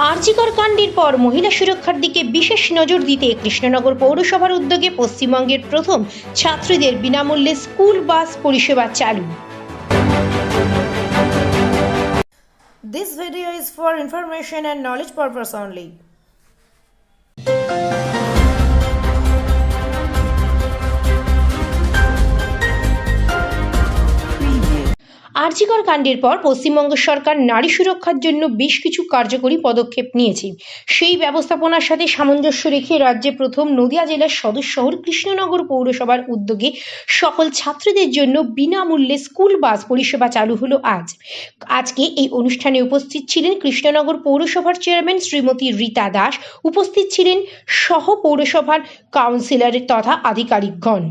আরজিকর কাণ্ডের পর মহিলা সুরক্ষার দিকে বিশেষ নজর দিতে কৃষ্ণনগর পৌরসভার উদ্যোগে পশ্চিমবঙ্গের প্রথম ছাত্রীদের বিনামূল্যে স্কুল বাস পরিষেবা চালু This video is for information and knowledge purpose only. RG Kar কাণ্ডের পর পশ্চিমবঙ্গ সরকার নারী সুরক্ষার জন্য বেশ কিছু কার্যকরী পদক্ষেপ নিয়েছে। সেই ব্যবস্থাপনার সাথে সামঞ্জস্য রেখে রাজ্যে প্রথম নদিয়া জেলার সদর শহর কৃষ্ণনগর পৌরসভার উদ্যোগে সকল ছাত্রীদের জন্য বিনামূল্যে স্কুল, বাস, পরিষেবা চালু হলো আজ। আজকে এই অনুষ্ঠানে উপস্থিত ছিলেন কৃষ্ণনগর পৌরসভার চেয়ারম্যান শ্রীমতী রীতা দাস, উপস্থিত ছিলেন সহ পৌরসভার কাউন্সিলর তথা আধিকারিকগণ।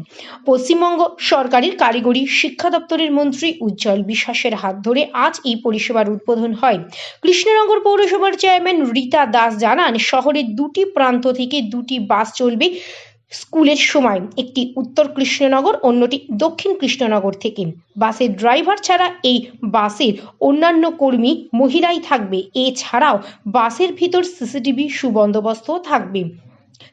পশ্চিমবঙ্গ সরকারের কারিগরি শিক্ষা দপ্তরের মন্ত্রী উজ্জ্বল বিশ্বাসের হাত ধরে আজ এই পরিষেবার উদ্বোধন হয়। কৃষ্ণনগর পৌরসভার চেয়ারম্যান রীতা দাস জানান, শহরের দুটি প্রান্ত থেকে দুটি বাস চলবে স্কুলের সময়। একটি উত্তর কৃষ্ণনগর, অন্যটি দক্ষিণ কৃষ্ণনগর থেকে। বাসের ড্রাইভার ছাড়া এই বাসের অন্যান্য কর্মী, মহিলাই থাকবে। এছাড়াও বাসের ভিতর সিসিটিভি সুবন্দোবস্তও থাকবে।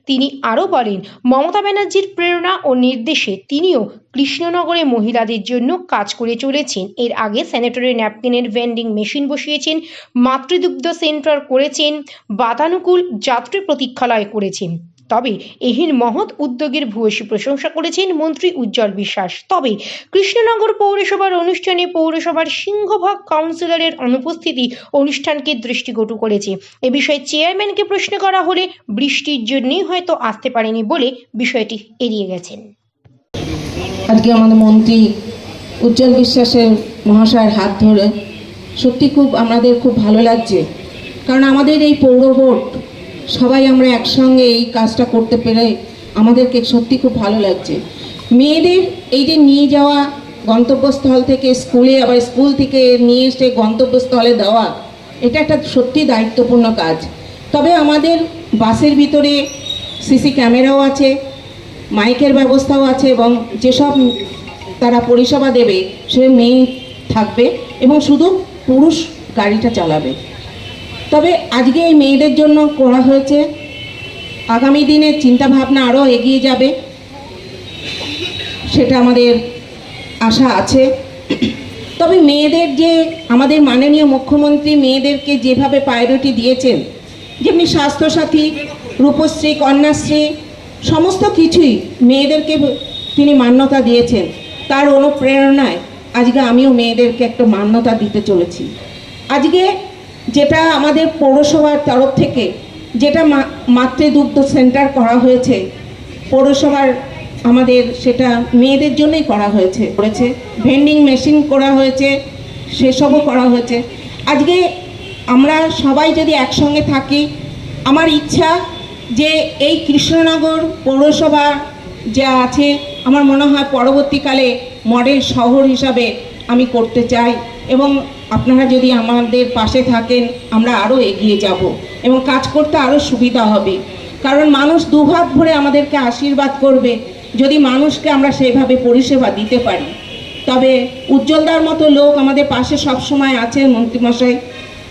তিনি আরও বলেন, মমতা ব্যানার্জির প্রেরণা ও নির্দেশে তিনিও কৃষ্ণনগরে মহিলাদের জন্য কাজ করে চলেছেন। এর আগে স্যানিটারি ন্যাপকিনের ভেন্ডিং মেশিন বসিয়েছেন, মাতৃদুগ্ধ সেন্টার করেছেন, বাতানুকূল যাত্রী প্রতীক্ষালয় করেছেন। তবে এহির মহৎ উদ্যোগের ভূয়সী প্রশংসা করেছেন মন্ত্রী উজ্জ্বল বিশ্বাস। তবে কৃষ্ণনগর পৌরসভার অনুষ্ঠানে পৌরসভার সিংহভাগ কাউন্সিলরের অনুপস্থিতি অনুষ্ঠানকে দৃষ্টিকটু করেছে। এ বিষয়ে চেয়ারম্যানকে প্রশ্ন করা হলে বৃষ্টির জন্যই হয়তো আসতে পারেনি বলে বিষয়টি এড়িয়ে গেছেন। আজকে আমাদের মন্ত্রী উজ্জ্বল বিশ্বাসের মহাশয়ের হাত ধরে সত্যি খুব আমাদের খুব ভালো লাগছে। কারণ আমাদের এই পৌর বোর্ড সবাই আমরা একসঙ্গে এই কাজটা করতে পেরে আমাদেরকে সত্যি খুব ভালো লাগছে। মেয়েদের এই যে নিয়ে যাওয়া গন্তব্যস্থল থেকে স্কুলে, আবার স্কুল থেকে নিয়ে এসে গন্তব্যস্থলে দেওয়া, এটা একটা সত্যি দায়িত্বপূর্ণ কাজ। তবে আমাদের বাসের ভিতরে সিসি ক্যামেরাও আছে, মাইকের ব্যবস্থাও আছে এবং যেসব তারা পরিষেবা দেবে, সে মেয়ে থাকবে এবং শুধু পুরুষ গাড়িটা চালাবে। তবে আজকে এই মেয়েদের জন্য করা হয়েছে। আগামী দিনে চিন্তাভাবনা আরও এগিয়ে যাবে। সেটা আমাদের আশা আছে। তবে মেয়েদের যে আমাদের মাননীয় মুখ্যমন্ত্রী মেয়েদেরকে যেভাবে প্রায়োরিটি দিয়েছেন, যেমনি স্বাস্থ্যসাথী, রূপশ্রী, কন্যাশ্রী, সমস্ত কিছুই মেয়েদেরকে তিনি মান্যতা দিয়েছেন। তার অনুপ্রেরণায় আজকে আমিও মেয়েদেরকে একটা মান্যতা দিতে চলেছি। আজকে যেটা আমাদের পৌরসভার তরফ থেকে, যেটা মাতৃদুগ্ধ সেন্টার করা হয়েছে, পৌরসভার আমাদের সেটা মেয়েদের জন্যই করা হয়েছে, করেছে। ভেন্ডিং মেশিন করা হয়েছে, সেসবও করা হয়েছে। আজকে আমরা সবাই যদি একসঙ্গে থাকি, আমার ইচ্ছা যে এই কৃষ্ণনগর পৌরসভা যা আছে, আমার মনে হয় পরবর্তীকালে মডেল শহর হিসাবে আমি করতে চাই এবং আপনারা যদি আমাদের পাশে থাকেন, আমরা আরও এগিয়ে যাব এবং কাজ করতে আরও সুবিধা হবে। কারণ মানুষ দুহাত ভরে আমাদেরকে আশীর্বাদ করবে যদি মানুষকে আমরা সেভাবে পরিষেবা দিতে পারি। তবে উজ্জ্বলদার মতো লোক আমাদের পাশে সবসময় আছেন মন্ত্রীমশাই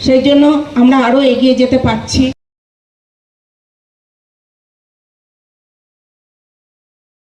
সেই জন্য আমরা আরও এগিয়ে যেতে পারছি।